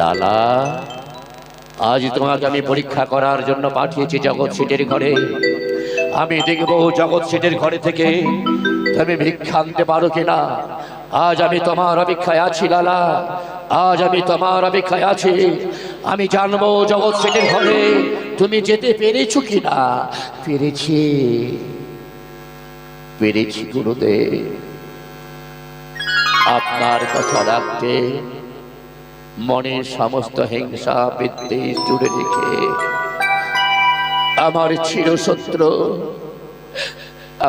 লালা, আজ তোমাকে আমি পরীক্ষা করার জন্য পাঠিয়েছি জগৎ সিটের ঘরে। আমি দেখব জগৎ সিটের ঘরে থেকে তুমি ভিক্ষা আনতে পারো কিনা। আজ আমি তোমার অপেক্ষায় আছি লালা, আজ আমি তোমার অপেক্ষায় আছি। আমি জানব জগৎ সেটের ঘরে তুমি যেতে পেরেছ কিনা। পেরেছি পেরেছি গুরুদেব। আপনার কথা রাখতে মনের সমস্ত হিংসা বিদ্বেষ জুড়ে রেখে আমার চিরশত্রু,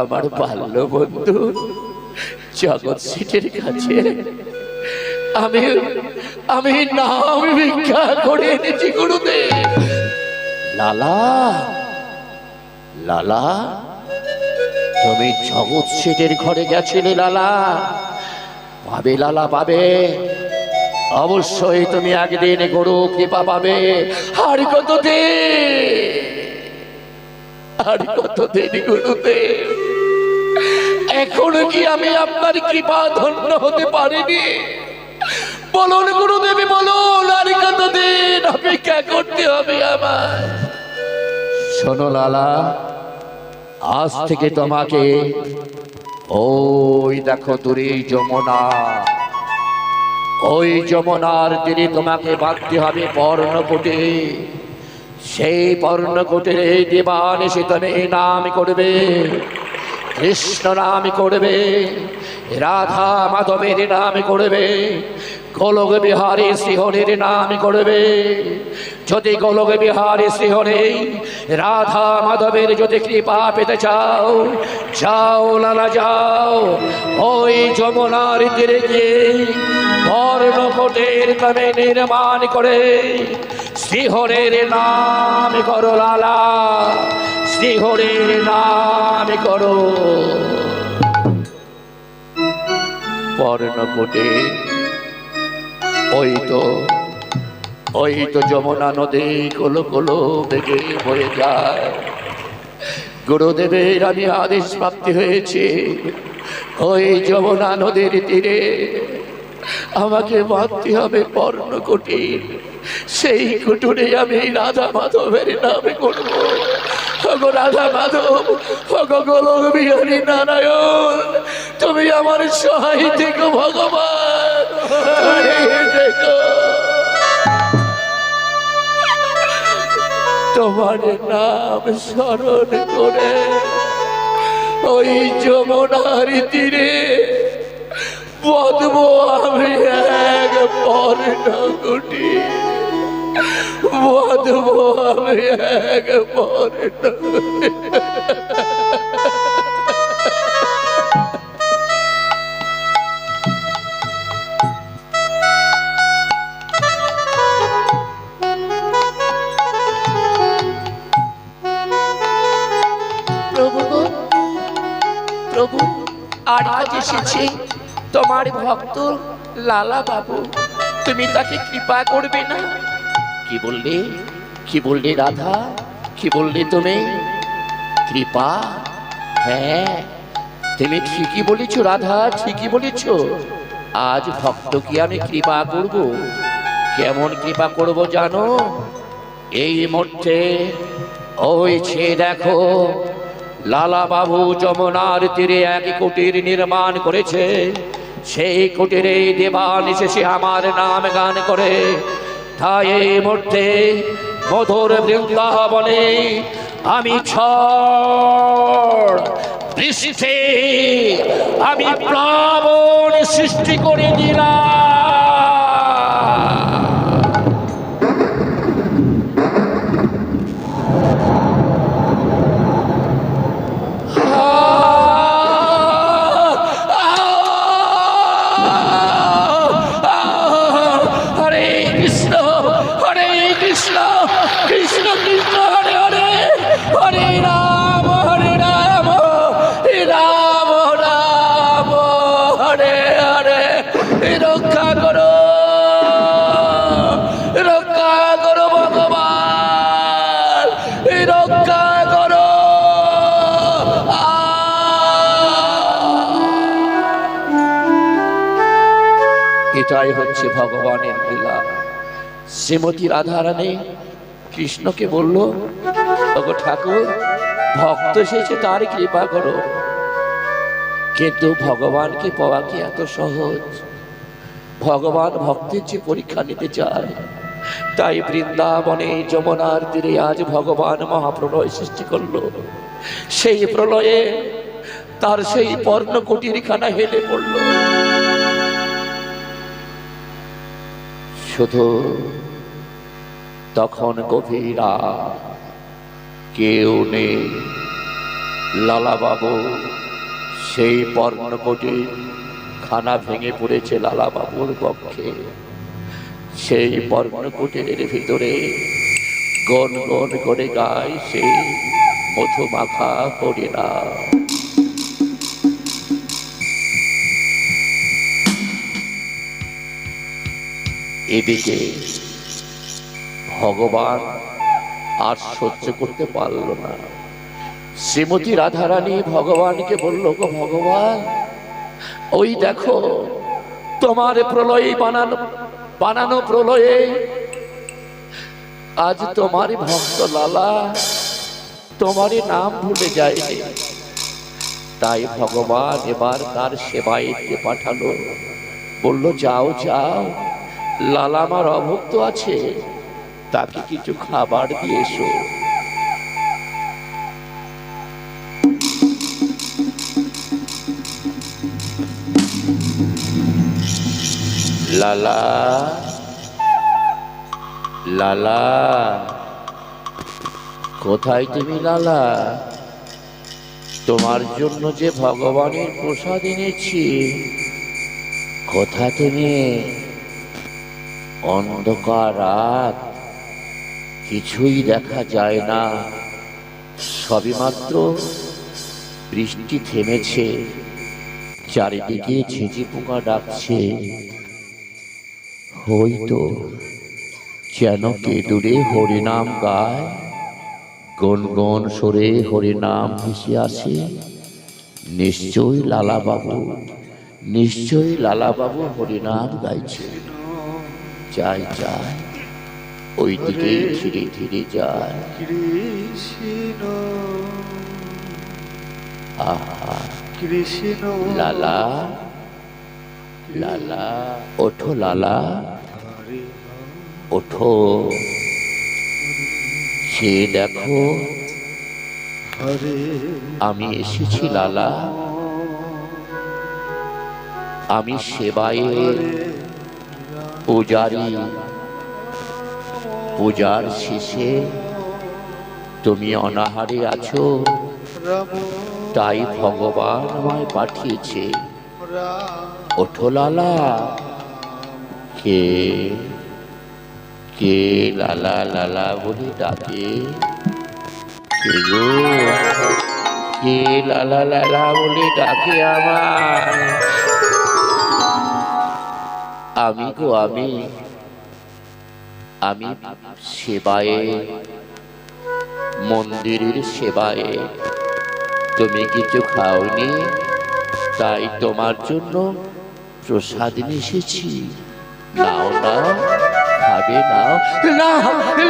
আমার বাল্য বন্ধু জগৎ সিটের কাছে আমি আমি নাম ভিক্ষা করে এনেছি গুরুদেব। লালা লালা, তুমি জগৎ সিটের ঘরে গেছিলে লালা। পাবে লালা, পাবে। অবশ্যই তুমি একদিন গরু কৃপা পাবে। আর কত আর কত দিন গুরুদেব এখনও কি আমি আপনার কৃপা ধন্য হতে পারিনি? বলুন গুরুদেবী, বলুন, আর কত দিন অপেক্ষা করতে হবে আমার শোনো লালা, আজ থেকে তোমাকে, ওই দেখো দূরে যমুনা। ওই যমুনার তীরে তোমাকে বাঁধতে হবে, পর্ণকুটে। সেই পর্ণকুটে দেবান এসে তুমি নাম করবে, কৃষ্ণ নাম করবে, রাধা মাধবের নাম করবে, গোলক বিহারী শ্রীহরির নাম করবে। যদি গোলক বিহারী শ্রীহরি রাধা মাধবের যদি কৃপা পেতে চাও, যাও লালা যাও, ওই যমুনার তীরে গিয়ে বর্ণকোটের তবে নির্মাণ করে শ্রীহরের নাম করো লালা, শ্রীহরের নাম করো। পর্ণকোটে ওই তো ওই তো যমুনা নদী কোলো কোলো বেগে বয়ে যায়। গুরুদেবের আমি আদেশ প্রাপ্তি হয়েছে। ওই যমুনা নদীর তীরে আমাকে বাঁধতে হবে পর্ণ কুটির। সেই কুটুরে আমি রাধা মাধবের নামে করব। ওগো রাধা মাধব, ওগো গোলক বিহারী নারায়ণ, তুমি আমার সহায় থেকে ভগবান। তুমি তোমার নাম স্মরণ করে ওই যমুনার তীরে বদব আমি এক পর্ণ গুটি বদব আমি এক পর্ণ আর এসেছে তোমার ভক্ত লালা বাবু। তুমি তাকে কৃপা করবে না? কি বললে? কি বললে রাধা? কি বললে তুমি? কৃপা? হ্যাঁ তুমি ঠিকই বলেছ রাধা, ঠিকই বলেছ। আজ ভক্ত কি আমি কৃপা করব। কেমন কৃপা করব জানো? এই মুহূর্তে, ওই ছে দেখো লালা বাবু যমুনার তীরে এক কুটির নির্মাণ করেছে। সেই কুটিরে দেবান এসে আমার নাম গান করে। তাই এই মুহূর্তে মধুর বৃন্দাবনে আমি ছড় বৃষ্টি আমি প্লাবন সৃষ্টি করে দিলাম। হচ্ছে ভগবানের লীলা। শ্রীমতী রাধারানী কৃষ্ণকে বলল ঠাকুর, ভক্ত এসেছে তার কৃপা করো। কিন্তু ভগবানকে পাওয়া কি এত সহজ? ভগবান ভক্তের যে পরীক্ষা নিতে চায়, তাই বৃন্দাবনে যমুনার তীরে আজ ভগবান মহাপ্রলয় সৃষ্টি করল। সেই প্রলয়ে তার সেই পর্ণ কুটিরখানা হেলে পড়ল। শুধু তখন গভীরা কেউ নেই। লালাবাবু সেই পর্ণকটি খানা ভেঙে পড়েছে লালাবাবুর পক্ষে। সেই পর্ণকুটিরের ভিতরে গন গন করে গায় সেই মধুমাখা হরিণা এদিকে ভগবান আর সহ্য করতে পারল না। শ্রীমতী রাধারানী ভগবানকে বলল, গো ভগবান, ওই দেখো, তোমার প্রলয়ে বানানো বানানো প্রলয়ে আজ তোমার ভক্ত লালা, তোমারই নাম ভুলে যায়নি। তাই ভগবান এবার তার সেবাইতে পাঠালো। বলল, যাও যাও লালা আমার অভুক্ত আছে। তাকে কিছু খাবার দিয়ে এসো। লালা লালা, কোথায় তুমি লালা? তোমার জন্য যে ভগবানের প্রসাদ এনেছি, কোথা তুমি অন্ধকার রাত কিছুই দেখা যায় না। সবেমাত্র বৃষ্টি থেমেছে, চারিদিকে ঝিঝি পোকা ডাকছে। হয়তো যেন কে দূরে হরিনাম গায়, গন গন সরে হরিনাম ভেসে আসে। নিশ্চয়ই লালাবাবু নিশ্চয়ই লালাবাবু হরিনাম গাইছে। যায় যায়। ওই দিকে ধীরে ধীরে যায়। কৃষ্ণ। আহা। কৃষ্ণ। লালা। লালা। ওঠো লালা। ওঠো। সে দেখো আমি এসেছি লালা। আমি সেবায়ের পূজারি, পূজার শেষে তুমি অনাহারে আছো। তাই ভগবান আমায় পাঠিয়েছে। ওঠো লালা। কে কে লালা লালা বলে ডাকে? কে কে লালা লালা বলে ডাকে আমার আমি গো আমি আমি সেবায়ে, মন্দিরের সেবায়ে। তুমি কিছু খাওনি, তাই তোমার জন্য প্রসাদ নিয়ে এসেছি। নাও নাও খাবে নাও না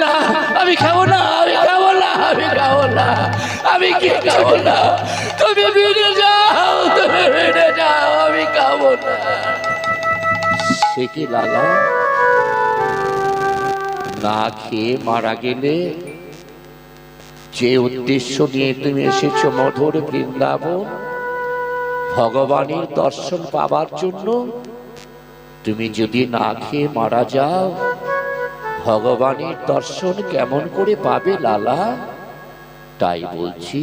না, আমি খাব না, আমি খাব না, আমি খাব না, আমি কি খাব না? তুমি ফিরে যাও, তুমি ফিরে যাও, আমি খাব না। সে কি লালা? না খেয়ে মারা গেলে? যে উদ্দেশ্য নিয়ে তুমি এসেছ মধুর বৃন্দাবন ভগবানের দর্শন পাবার জন্য তুমি যদি না খেয়ে মারা যাও ভগবানের দর্শন কেমন করে পাবে লালা? তাই বলছি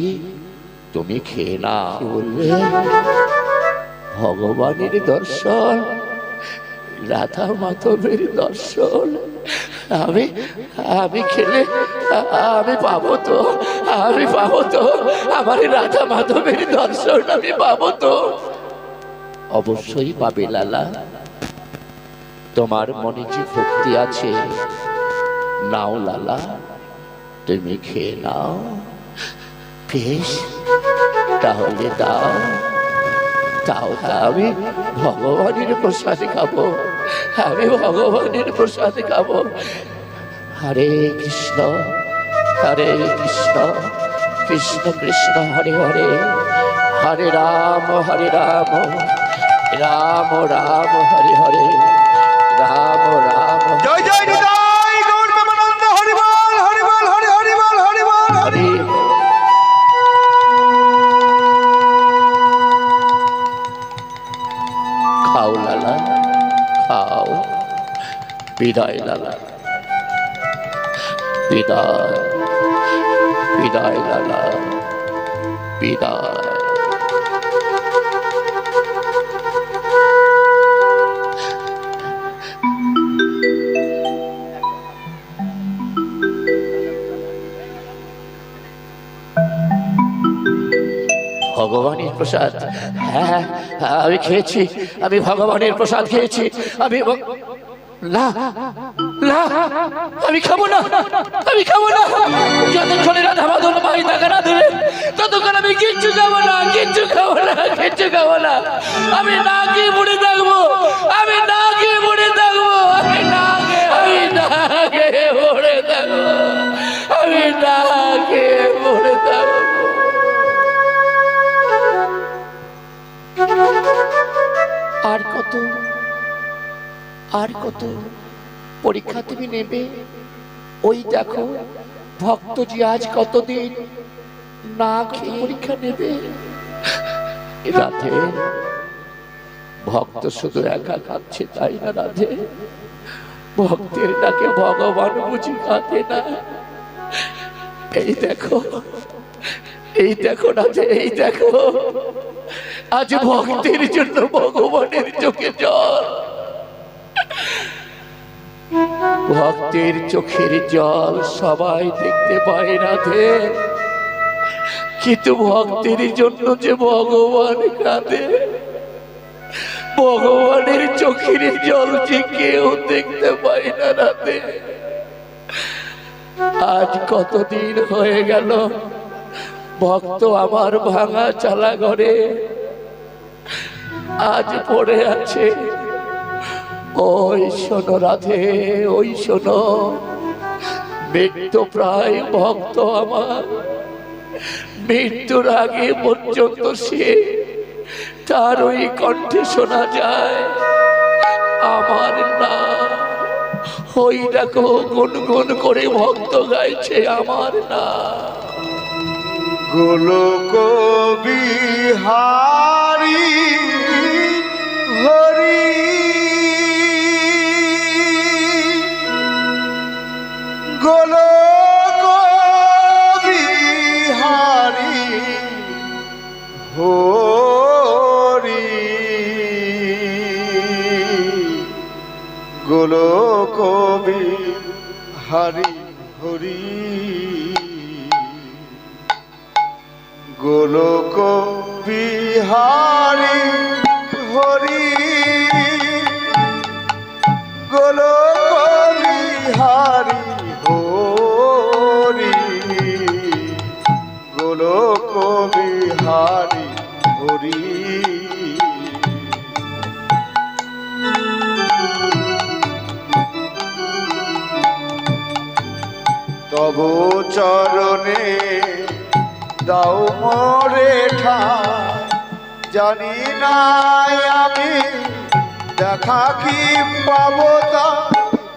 তুমি খেয়ে না বললে? ভগবানের দর্শন রাধা মাধবের দর্শন। আমি আমি খেলে, আমি পাবো তো, আমি পাবো তো, আমার রাধা মাধবের দর্শন আমি পাবো তো। অবশ্যই পাবে লালা। তোমার মনে যে ভক্তি আছে, নাও লালা, তুমি খেয়ে নাও। বেশ, তাহলে দাও তাও আমি ভগবানের প্রসাদ খাব। আমি ভগবানের প্রসাদ খাব। হরে কৃষ্ণ হরে কৃষ্ণ কৃষ্ণ কৃষ্ণ, হরে হরে। হরে রাম হরে রাম রাম রাম, হরে হরে। রাম রাম। জয় জয় বিদায় লালা। বিদায় বিদায় লালা। বিদায়। ভগবানের প্রসাদ। হ্যাঁ হ্যাঁ, আমি খেয়েছি আমি ভগবানের প্রসাদ খেয়েছি আমি না না, আমি খাব না, আমি খাব না। যতক্ষণে রাধা মাধব ভাই টাকা না দেবে ততক্ষণ আমি কিচ্ছু খাব না, কিচ্ছু খাব না, কিচ্ছু খাব না। আমি না খেয়ে মরে থাকব, আমি না খেয়ে মরে থাকব, আমি না আমি না খেয়ে মরে থাকব, আমি না খেয়ে মরে থাকব। আর কত আর কত পরীক্ষা তুমি নেবে? ওই দেখো, ভক্ত যে আজ কতদিন না খেয়ে পরীক্ষা নেবে? রাধে, ভক্ত শুধু একা খাচ্ছে তাই না রাধে? ভক্তের ডাকে ভগবান বুঝি কাঁদে না? এই দেখো এই দেখো রাধে, এই দেখো। আজ ভক্তের জন্য ভগবানের চোখে জল। ভক্তের চোখের জল সবাই দেখতে পায় রাধে কিন্তু ভক্তের জন্য যে ভগবান কাঁদে, ভগবানের চোখের জল যে কেউ দেখতে পায় না রাধে আজ কতদিন হয়ে গেল, ভক্ত আমার ভাঙা চালা ঘরে আজ পড়ে আছে ওই শোনো রাধে, ওই শোনো। মৃত্যু প্রায় ভক্ত আমার। মৃত্যুর আগে পর্যন্ত সে তার ওই কণ্ঠে শোনা যায়, আমার না। ওই দেখো, গুনগুন করে ভক্ত গাইছে, আমার না। গোলক বিহারি হরি গোলক বিহারি হরি। গোলক বিহারি হরি। গোলক বিহারি হরি। গোলক বিহারি হরি গোলক বিহারি হরি তব চরণে দাও মরে ঠাই জানি না আমি দেখা কি পাবো তা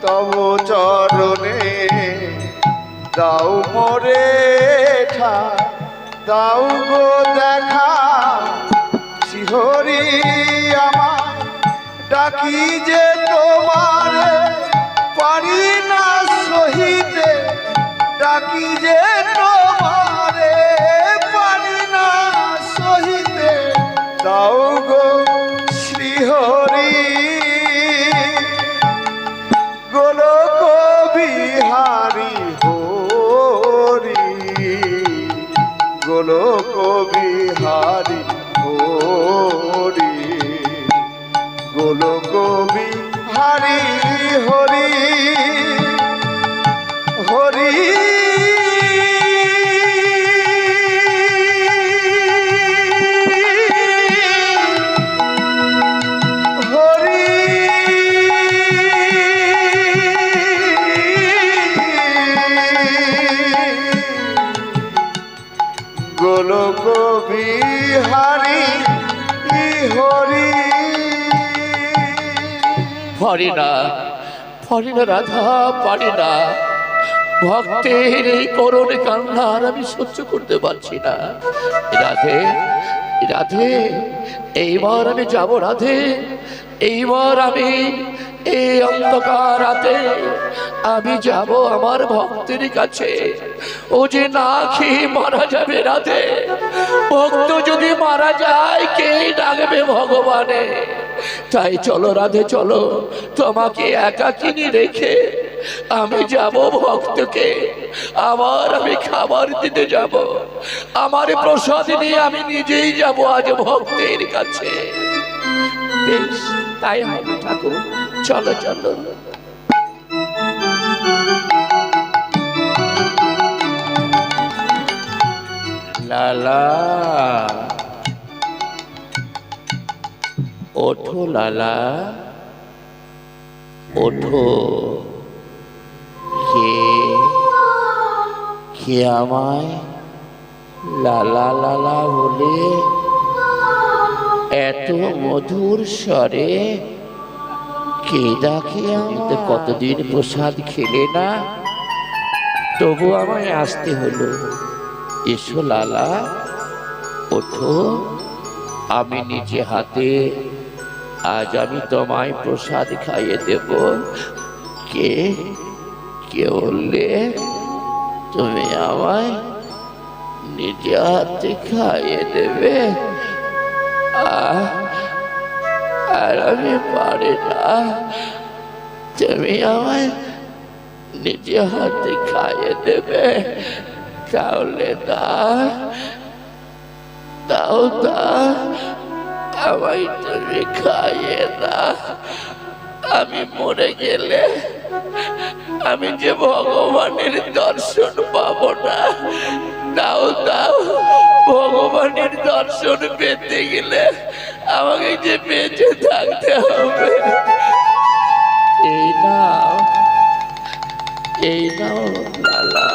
তব চরণে দাও মরে দাও গো দেখা, শিহরি আমার ডাকি যে তোমার, পারি না সহিতে। ডাকি যে তোমারে, পারি না সহিতে। দাও গো শ্রীহরি গোলক বিহারি হরি গোলক বিহারি হরি। পারি না রাধা, পারি না। ভক্তের এই করুণ কান্না আর আমি সহ্য করতে পারছি না। রাধে রাধে, এইবার আমি যাব রাধে। এইবার আমি এই অন্ধকার রাতে আমি যাব আমার ভক্তের কাছে। ও যে না খেয়ে মারা যাবে রাধে, ভক্ত যদি মারা যায়, কে ডাকবে ভগবানে? তাই চলো রাধে, চলো। তোমাকে একাকিনী রেখে আমি যাব ভক্তকে। আবার আমি খাবার দিতে যাব। আমার প্রসাদ নিয়ে আমি নিজেই যাব আজ ভক্তের কাছে। বেশ, তাই হবে ঠাকুর। চলো চলো। লালা ওঠো লালা, ওঠো। কে কে আমায় লালা লালা বলে এত মধুর স্বরে কে ডাকে আমায়? কতদিন প্রসাদ খেলে না? তবু আমায় আসতে হলো। এসো লালা, ওঠো। আমি নিজে হাতে আজ আমি তোমায় প্রসাদ খাইয়ে দেব। কে? কে বললে? তুমি আমায় নিজে হাতে খাইয়ে দেবে। আর আমি পারি না। তুমি আমায় নিজে হাতে খাইয়ে দেবে। তাহলে না দাও দা আমায় তুমি খাইয়ে না আমি মরে গেলে আমি যে ভগবানের দর্শন পাবো না, দাও দাও। ভগবানের দর্শন পেতে গেলে আমাকে যে বেঁচে থাকতে হবে। এই নাও এই নাও লালা।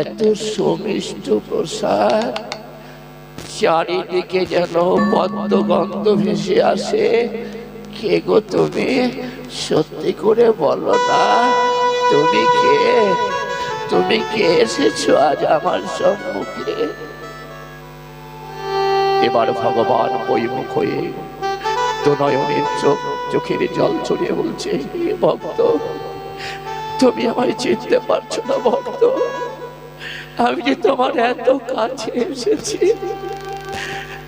এত সমিষ্ট প্রসাদ। চারিদিকে যেন পদ্ম গন্ধ ভেসে আসে। কে গো তুমি? সত্যি করে বলো না। তুমি কে? তুমি কে এসেছ আজ আমার সম্মুখে? এবার ভগবান বইমুখ হয়ে তো নয়নের চোখ চোখের জল ছড়িয়ে বলছে ভক্ত, তুমি আমায় চিনতে পারছ না, ভক্ত। আমি যে তোমার এত কাছে এসেছি,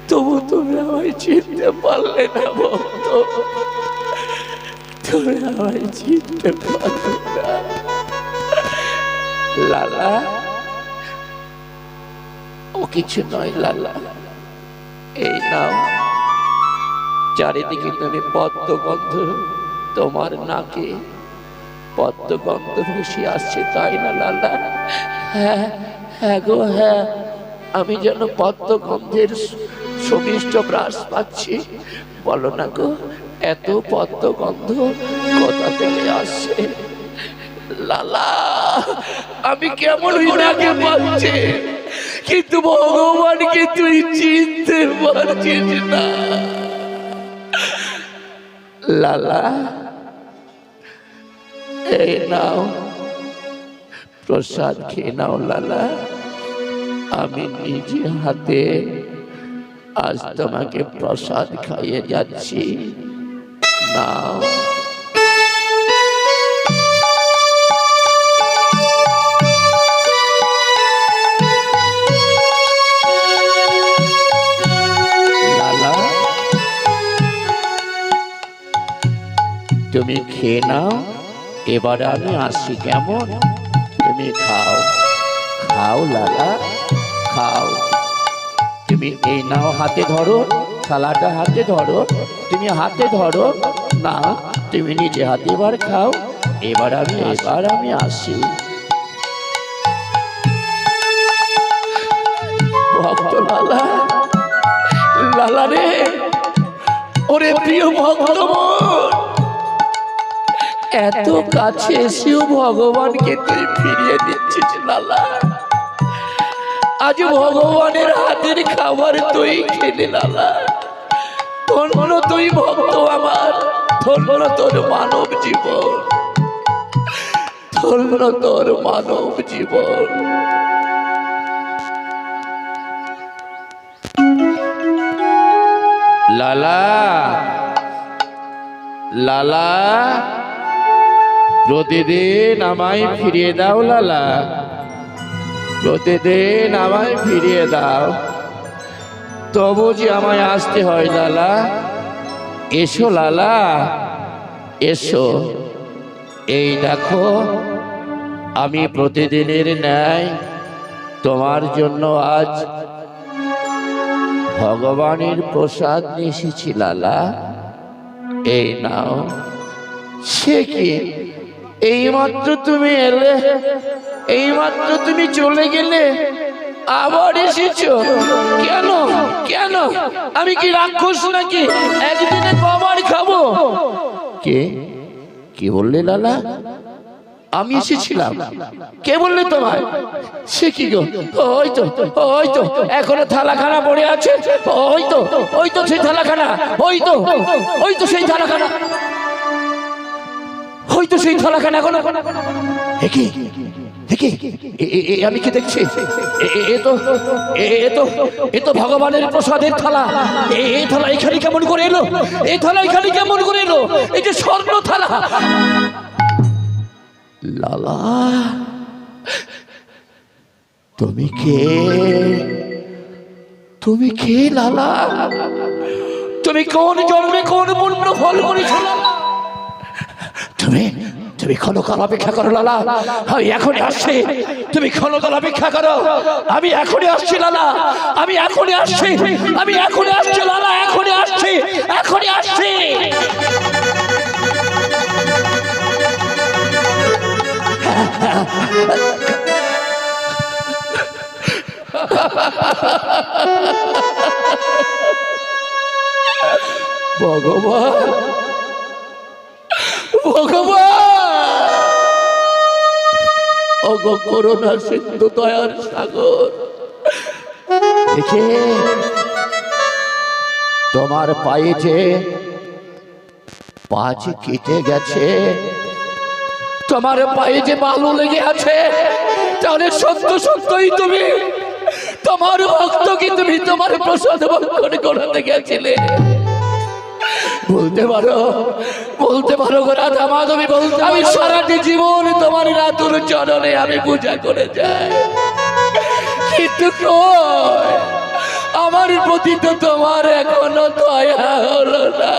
তবু তুমি আমায় চিনতে পারলে না ভক্ত তুমি আমায় চিনতে পারলে না। লালা, ও কিছু নয় লালা। এই নাও। চারিদিকে তুমি পদ্মগন্ধ, তোমার নাকে পদ্মগন্ধ ভেসে আসছে, তাই না লালা? হ্যাঁ হ্যাঁ গো হ্যাঁ। আমি যেন পদ্মগন্ধের সমিষ্ট ব্রাস পাচ্ছি। বলো না গো, এত পদ্মগন্ধ কোথা থেকে আসছে? লালা, আমি কেমন হইনাকে পাচ্ছি? কিন্তু ভগবানকে তুই চিনতে পারছিস না। লালা, এই নাও, প্রসাদ খেয়ে নাও, লালা। আমি নিজে হাতে আজ তোমাকে প্রসাদ খাইয়ে যাচ্ছি। লালা, তুমি খেয়ে নাও। এবারে আমি আসছি কেমন? তুমি খাও। খাও, লালা। খাও। তুমি এই নাও হাতে ধরো থালাটা হাতে ধরো, তুমি হাতে ধরো। না, তুমি নিজে হাতে এবার খাও, এবার আমি এবার আমি আসি। লালা রে, ওরে প্রিয় ভক্ত এত কাছে এসেও ভগবানকে তুই ফিরিয়ে দিচ্ছিস লালা। আজ ভগবানের হাতের খাবার তুই খেলে লালা। ধন্য তুই ভক্ত আমার ধন্য তোর মানব জীবন। ধন্য তোর মানব জীবন। লালা লালা প্রতিদিন আমায় ফিরিয়ে দাও লালা। প্রতিদিন আমায় ফিরিয়ে দাও। তবু যে আমায় আসতে হয়, লালা। এসো লালা। এসো। এই দেখো, আমি প্রতিদিনের ন্যায় তোমার জন্য আজ ভগবানের প্রসাদ নিয়ে এসেছি লালা। এই নাও। সে কি? এইমাত্র তুমি এলে। এইমাত্র তুমি চলে গেলে আবার এসেছ? কেন? কেন? আমি কি রাক্ষস নাকি? একদিনে কবার খাব? কে? কি বললে, লালা? আমি এসেছিলাম। কে বললে তোমায়? সে কি গো? ওই তো ওই তো এখনও থালাখানা পড়ে আছে। ওই তো ওই তো সেই থালাখানা ওই তো ওই তো সেই থালাখানা। ওই তো সেই থালাখানা এখনও। কি? আমি কি দেখছি? এ- তো এ- তো ভগবানের প্রসাদের থালা। এই থালা এখানে কেমন করে এলো? এই থালা এখানে কেমন করে এলো? এই যে স্বর্ণ থালা। লালা, তুমি কে? তুমি কে লালা? তুমি কোন জন্মে কোন পুণ্য ফল করেছ লালা? তুমি তুমি ক্ষণকাল অপেক্ষা করো, লালা। আমি এখনই আসছি। তুমি ক্ষণকাল অপেক্ষা করো। আমি এখনই আসছি, লালা। আমি এখনই আসছি। আমি এখনই আসছি, লালা। এখনই আসছি। এখনই আসছি। ভগবান। ভগবান। অগ করোনা সিন্ধু দয়ার সাগর। দেখে। তোমার পায়ে যে পা যে কেটে গেছে। তোমার পায়ে যে বালু লেগে আছে তাহলে সত্য সত্যই তুমি। তোমার ভক্তকে তুমি তোমার প্রসাদ ভক্ষণ করাতে গেছিলে? বলতে পারো বলতে পারো গো রাধা মাধবী, বলতে আমি সারাটি জীবন তোমার রাতুর চরণে আমি পূজা করে যাই। কিন্তু আমার প্রতি তো তোমার এখনও দয়া হলো না।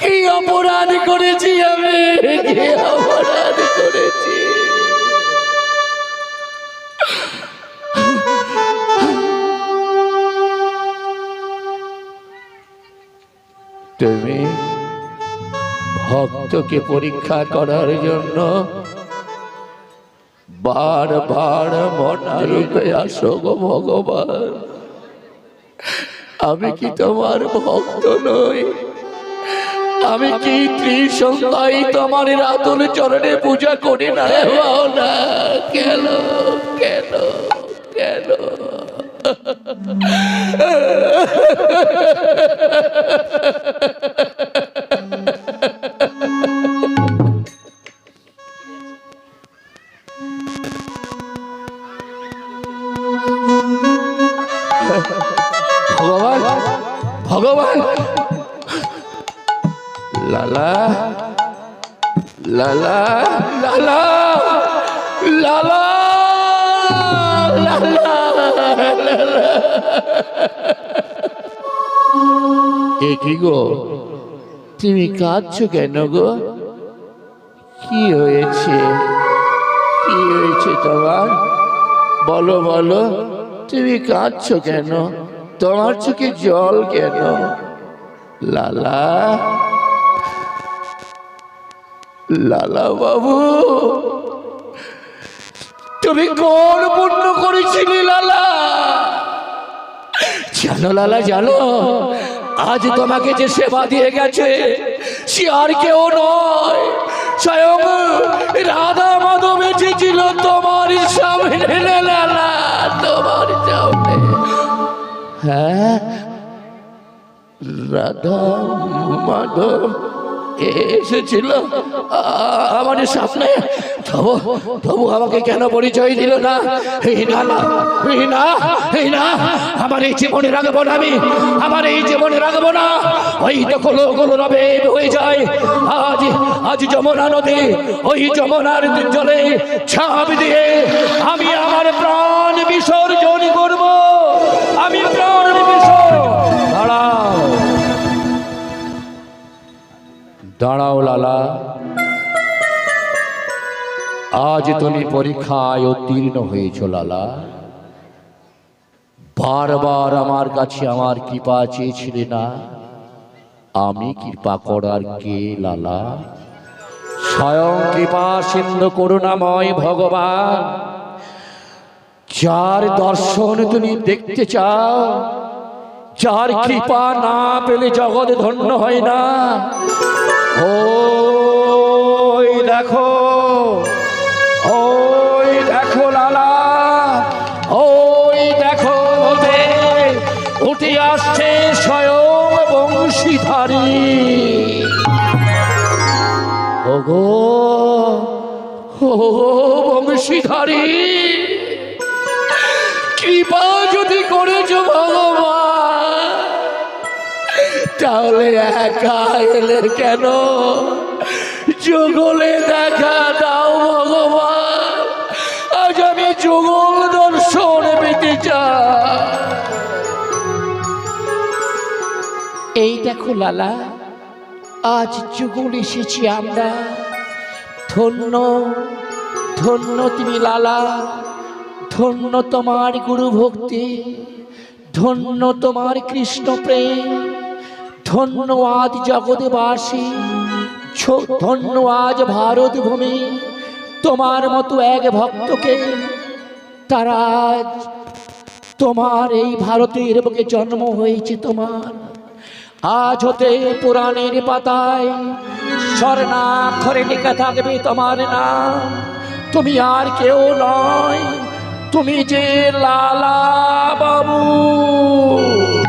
কি অপরাধ করেছি আমি? কি অপরাধ তুমি ভক্তকে পরীক্ষা করার জন্য বারবার মনারূপে আসো গো ভগবান। আমি কি তোমার ভক্ত নই? আমি কি ত্রিসন্ধ্যায় তোমার রাতুল চরণে পূজা করি না, কেন কেন? ভগবান ভগবান লালা লালা লালা লালা লালা তুমি কাঁদছো কেন গো? কি হয়েছে? কি হয়েছে তোমার? বলো বলো, তুমি কাঁদছো কেন? তোমার চোখে জল কেন? লালা লালা বাবু। তুমি কোন পুণ্য করেছিলে, লালা? জানো লালা, জানো, আজ তোমাকে যে সেবা দিয়ে গেছে, সে আর কেউ নয়। স্বয়ং রাধা মাধব এসেছিল তোমার সামনে, লালা, তোমার সামনে। হ্যাঁ? রাধা মাধব এসেছিল। আমার সামনে। তবু তবু আমাকে কেন পরিচয় দিল না? না না না আমার এই জীবনে রাখব না আমি। আমার এই জীবনে রাখব না। ওই তখন ওগুলো রবে হয়ে যায়। আজ আজ যমুনা নদী, ওই যমুনার জলে ছাপ দিয়ে আমি আমার প্রাণ বিসর্জন করব। আমি প্রাণ দাঁড়াও লালা। আজ তুমি পরীক্ষায় উত্তীর্ণ হয়েছ লালা। বারবার আমার কাছে আমার কৃপা চেয়েছিলে না। আমি কৃপা করার কে লালা? স্বয়ং কৃপা সিন্ধু করুণাময় ভগবান। যার দর্শন তুমি দেখতে চাও, যার কৃপা না পেলে জগৎ ধন্য হয় না। ওই দেখো ওই দেখো লালা, ওই দেখো ওদে উঠে আসছে স্বয়ং বংশীধারী। ওগো, ও বংশীধারী, কৃপা যদি করেছ ভগবান তাহলে একা এলে কেন? যুগলে দেখা দাও ভগবান। আজ আমি যুগল দর্শন পেতে চাই। এই দেখো লালা, আজ যুগল এসেছি আমরা। ধন্য ধন্য তুমি লালা, ধন্য তোমার গুরু ভক্তি ধন্য তোমার কৃষ্ণ প্রেম। ধন্য আজ জগৎবাসী ছ- ধন্য আজ ভারত ভূমি তোমার মতো এক ভক্তকে তারা তোমার এই ভারতের বুকে জন্ম হয়েছে তোমার। আজ হতে পুরাণের পাতায় স্বর্ণাক্ষরে লেখা থাকবে তোমার নাম। তুমি আর কেউ নয়, তুমি যে লালা বাবু।